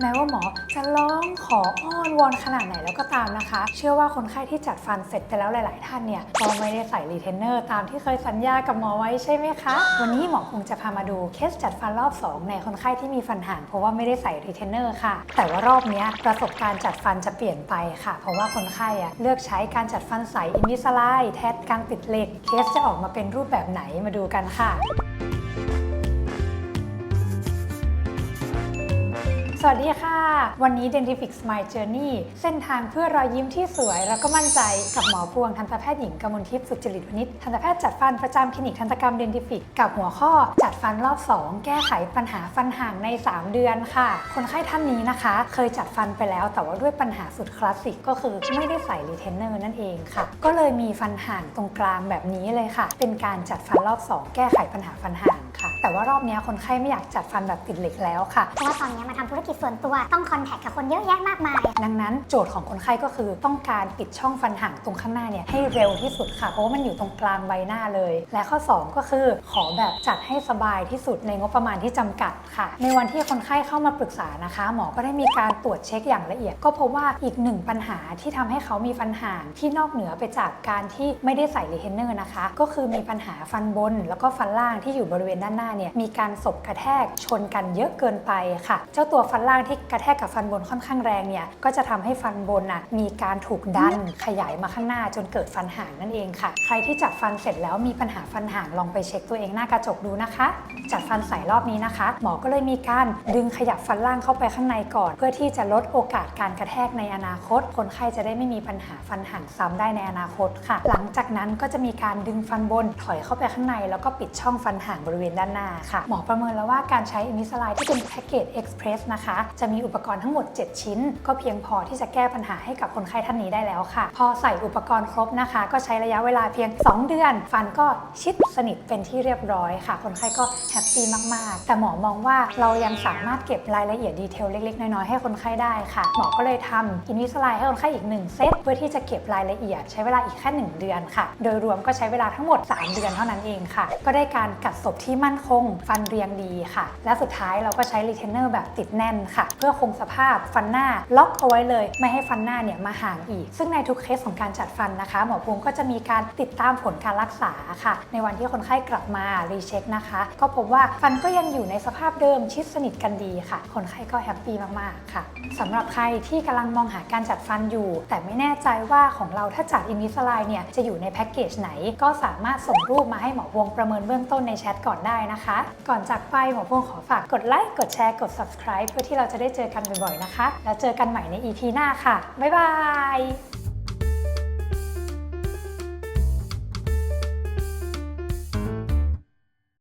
แม้ว่าหมอจะร้องขออ้อนวอนขนาดไหนแล้วก็ตามนะคะ เชื่อว่าคนไข้ที่จัดฟันเสร็จไปแล้วหลาย ๆ ท่านเนี่ยก็ไม่ได้ใส่รีเทนเนอร์ตามที่เคยสัญญากับหมอไว้ใช่ไหมคะ วันนี้หมอคงจะพามาดูเคสจัดฟันรอบ 2 ในคนไข้ที่มีฟันห่างเพราะว่าไม่ได้ใส่รีเทนเนอร์ค่ะ แต่ว่ารอบนี้ประสบการณ์จัดฟันจะเปลี่ยนไปค่ะ เพราะว่าคนไข้อะเลือกใช้การจัดฟันใสอินวิสไลแทนการติดเหล็ก เคสจะออกมาเป็นรูปแบบไหนมาดูกันค่ะ สวัสดีค่ะ วันนี้ Dentifix Smile Journey เส้นทางเพื่อรอยยิ้มที่สวย แล้วก็มั่นใจกับหมอพวงทันตแพทย์หญิงกมลทิพย์สุจริตวณิชทันตแพทย์จัดฟันประจำคลินิกทันตกรรม Dentifix กับหัวข้อจัดฟันรอบ 2 แก้ไขปัญหาฟันห่างใน 3 เดือนค่ะ คนไข้ท่านนี้นะคะ เคยจัดฟันไปแล้วแต่ว่าด้วยปัญหาสุดคลาสสิกก็คือไม่ได้ใส่รีเทนเนอร์นั่นเองค่ะ ก็เลยมีฟันห่างตรงกลางแบบนี้เลยค่ะ เป็นการจัดฟันรอบ 2 แก้ไขปัญหาฟันห่างค่ะ แต่ว่ารอบนี้คนไข้ไม่อยากจัดฟันแบบติดเหล็กแล้วค่ะ เพราะว่าตอนนี้มาทำธุรกิจส่วนตัวต้องคอนแทคกับคนเยอะแยะมากมาย ดังนั้นโจทย์ของคนไข้ก็คือต้องการปิดช่องฟันห่างตรงข้างหน้าเนี่ยให้เร็วที่สุดค่ะ เพราะว่ามันอยู่ตรงกลางใบหน้าเลย และข้อ 2 ก็คือขอแบบจัดให้สบายที่สุดในงบประมาณที่จำกัดค่ะ ในวันที่คนไข้เข้ามาปรึกษานะคะ หมอก็ได้มีการตรวจเช็คอย่างละเอียด ก็พบว่าอีกหนึ่งปัญหาที่ทำให้เขามีฟันห่างที่นอกเหนือไปจากการที่ไม่ได้ใส่รีเทนเนอร์นะคะ ก็คือมีปัญหาฟันบน แล้วก็ฟันล่างที่อยู่บริเวณด้านหน้าเนี่ยมีการสบกระแทกชนกันเยอะเกินไปค่ะ เจ้าตัวฟันล่างที่กระแทกกับฟันบนค่อนข้างแรงเนี่ยก็จะทำให้ฟันบนน่ะมีการถูกดันขยายมาข้างหน้าจนเกิดฟันห่างนั่นเองค่ะ ใครที่จัดฟันเสร็จแล้วมีปัญหาฟันห่างลองไปเช็คตัวเองหน้ากระจกดูนะคะ จัดฟันใส่รอบนี้นะคะ หมอก็เลยมีการดึงขยับฟันล่างเข้าไปข้างในก่อน เพื่อที่จะลดโอกาสการกระแทกในอนาคต คนไข้จะได้ไม่มีปัญหาฟันห่างซ้ำได้ในอนาคตค่ะ หลังจากนั้นก็จะมีการดึงฟันบนถอยเข้าไปข้างใน แล้วก็ปิดช่องฟันห่างบริเวณด้านหน้าค่ะ หมอประเมินแล้วว่าการใช้อินิสไลที่เป็นแพ็กเกจเอ็กซ์เพรสนะคะ จะมีอุปกรณ์ทั้งหมด 7 ชิ้น ก็เพียงพอที่จะแก้ปัญหาให้กับคนไข้ท่านนี้ได้แล้วค่ะ พอใส่อุปกรณ์ครบนะคะ ก็ใช้ระยะเวลาเพียง 2 เดือน ฟันก็ชิดสนิทเป็นที่เรียบร้อยค่ะ คนไข้ก็แฮปปี้มาก ๆ แต่หมอมองว่าเรายังสามารถเก็บรายละเอียดดีเทลเล็ก ๆ น้อย ๆ ให้คนไข้ได้ค่ะ หมอก็เลยทำอินวิสไลให้คนไข้อีก 1 เซตเพื่อที่จะเก็บรายละเอียด ใช้เวลาอีกแค่ 1 เดือนค่ะ โดยรวมก็ใช้เวลาทั้งหมด 3 เดือนเท่านั้นเองค่ะ ก็ได้การกัดศพที่มั่นคงฟันเรียงดีค่ะ และสุดท้ายเราก็ใช้รีเทนเนอร์แบบติดแน่นค่ะ เพื่อคงสภาพฟันหน้าล็อกเอาไว้เลย ไม่ให้ฟันหน้าเนี่ยมาห่างอีก ซึ่งในทุกเคสของการจัดฟันนะคะ หมอภูมิก็จะมีการติดตามผลการรักษาค่ะ ในวันที่คนไข้กลับมารีเช็คนะคะ ก็พบว่าฟันก็ยังอยู่ในสภาพเดิมชิดสนิทกันดีค่ะ คนไข้ก็แฮปปี้มากๆค่ะสำหรับใครที่กำลังมองหาการจัดฟันอยู่ แต่ไม่แน่ใจว่าของเราถ้าจัดอินวิสไลเนี่ยจะอยู่ในแพ็กเกจไหน ก็สามารถส่งรูปมาให้หมอพวงประเมินเบื้องต้นในแชทก่อนได้นะนะคะ ก่อนจากไปหมอพวงขอฝากกดไลค์ กดแชร์ กด subscribe เพื่อที่เราจะได้เจอกันบ่อยๆนะคะ แล้วเจอกันใหม่ใน EP หน้าค่ะ บ๊ายบาย